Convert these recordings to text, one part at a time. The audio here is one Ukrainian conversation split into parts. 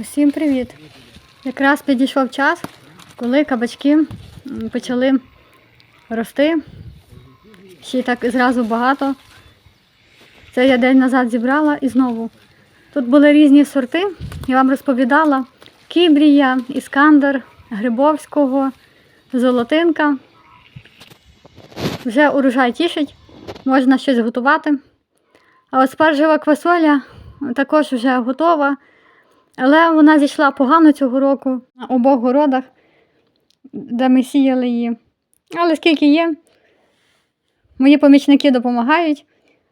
Усім привіт! Якраз підійшов час, коли кабачки почали рости. Ще й так зразу багато. Це я день назад зібрала і знову. Тут були різні сорти. Я вам розповідала: Кібрія, Іскандер, Грибовського, Золотинка. Вже урожай тішить, можна щось готувати. А от спаржева квасоля також вже готова. Але вона зійшла погано цього року на обох городах, де ми сіяли її. Але скільки є, мої помічники допомагають.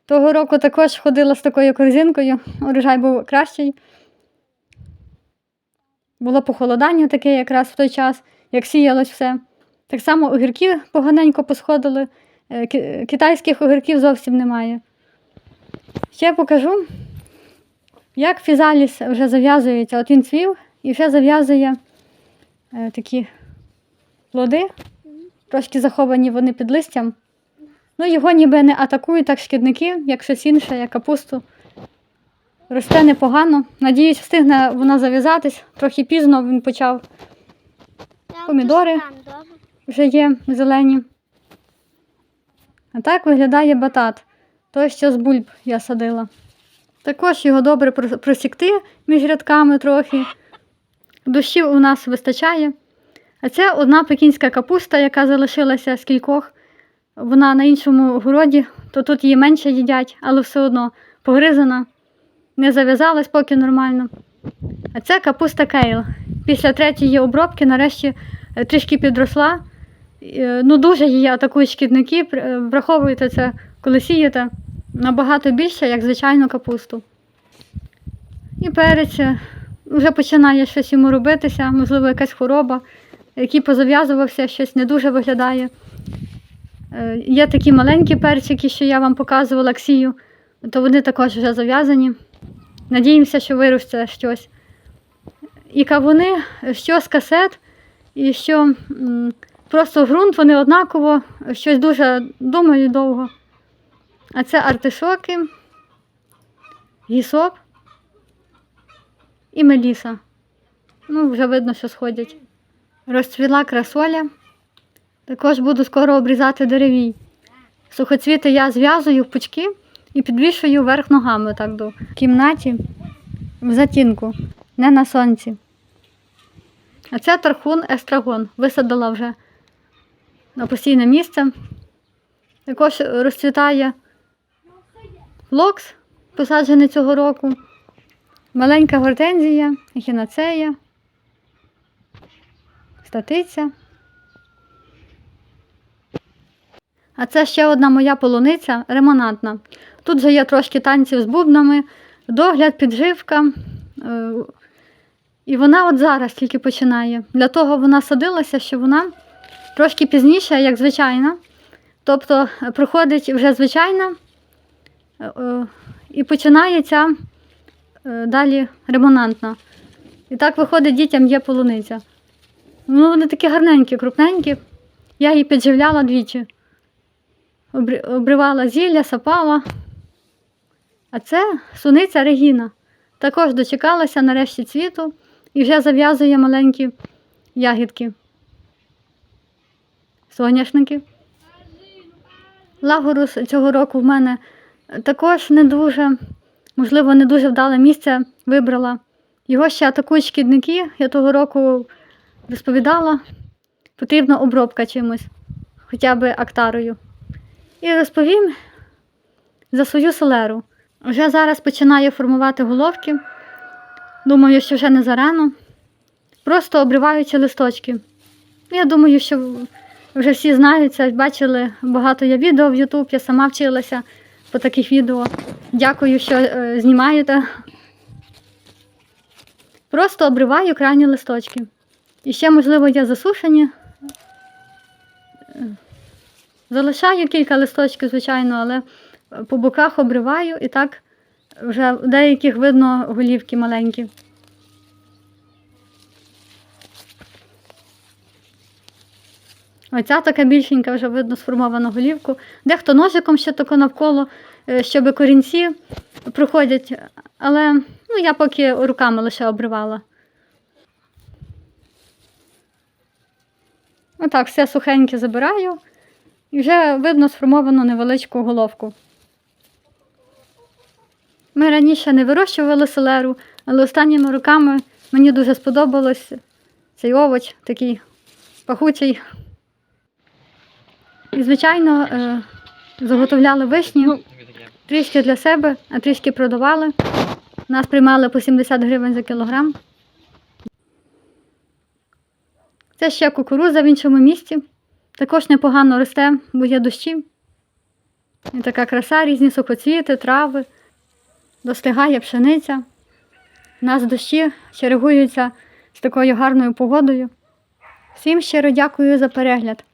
Того року також ходила з такою корзинкою, урожай був кращий. Було похолодання таке якраз в той час, як сіялось все. Так само огірки поганенько посходили, е, китайських огірків зовсім немає. Ще покажу, як фізаліс вже зав'язується, от він цвів і вже зав'язує е, такі плоди, трошки заховані вони під листям. Ну, його ніби не атакують так шкідники, як щось інше, як капусту. Росте непогано. Надіюсь, встигне вона зав'язатись. Трохи пізно він почав. Помідори. Вже є зелені. А так виглядає батат. Той, що з бульб я садила. Також його добре просікти між рядками трохи. Дощів у нас вистачає. А це одна пекінська капуста, яка залишилася з кількох. Вона на іншому городі, то тут її менше їдять, але все одно погризана, не зав'язалась поки нормально. А це капуста кейл. Після третьої обробки нарешті е, трішки підросла. Е, Ну, дуже її атакують шкідники. Е, Враховуйте це, коли сієте набагато більше, як звичайну капусту. І перець е, вже починає щось йому робитися, можливо, якась хвороба, який позав'язувався, щось не дуже виглядає. Е, Є такі маленькі перчики, що я вам показувала ксію, то вони також вже зав'язані. Надіємося, що виросте щось. І кавуни, що з касет, і що просто ґрунт, вони однаково, щось дуже думаю довго. А це артишоки, гісоп і меліса. Ну, вже видно, що сходять. Розцвіла красоля. Також буду скоро обрізати деревій. Сухоцвіти я зв'язую в пучки і підвішую вверх ногами так до в кімнаті в затінку, не на сонці. А це тархун естрагон. Висадила вже на постійне місце. Також розцвітає флокс, посаджений цього року. Маленька гортензія, ехінацея, статиця. А це ще одна моя полуниця ремонантна. Тут вже є трошки танців з бубнами, догляд, підживка. Е, І вона от зараз тільки починає. Для того вона садилася, що вона трошки пізніше, як звичайна. Тобто е, проходить вже звичайна і починається е, далі ремонантна. І так виходить, дітям є полуниця. Ну, вони такі гарненькі, крупненькі. Я її підживляла двічі. Обривала зілля, сапала. А це суниця Регіна. Також дочекалася нарешті цвіту і вже зав'язує маленькі ягідки. Соняшники. Лагорус цього року в мене також не дуже, можливо, не дуже вдале місце вибрала. Його ще атакують шкідники. Я того року розповідала, потрібна обробка чимось, хоча б актарою. І розповім за свою селеру. Вже зараз починаю формувати головки. Думаю, що вже не зарано. Просто обриваються листочки. Я думаю, що вже всі знають це, бачили багато я відео в YouTube, я сама вчилася по таких відео. Дякую, що е, знімаєте. Просто обриваю крайні листочки. І ще, можливо, є засушені. Е, Залишаю кілька листочків, звичайно, але по боках обриваю і так вже у деяких видно голівки маленькі. Оця така більшенька, вже видно сформовану голівку. Дехто ножиком ще тако навколо, е, щоб корінці проходять. Але ну, я поки руками лише обривала. Отак, все сухеньке забираю і вже видно сформовану невеличку головку. Ми раніше не вирощували селеру, але останніми роками мені дуже сподобалось цей овоч такий пахучий. І, звичайно, е, заготовляли вишні трішки для себе, а трішки продавали. Нас приймали по 70 гривень за кілограм. Це ще кукуруза в іншому місці. Також непогано росте, бо є дощі. І така краса, різні сухоцвіти, трави, достигає пшениця. У нас дощі чергуються з такою гарною погодою. Всім щиро дякую за перегляд.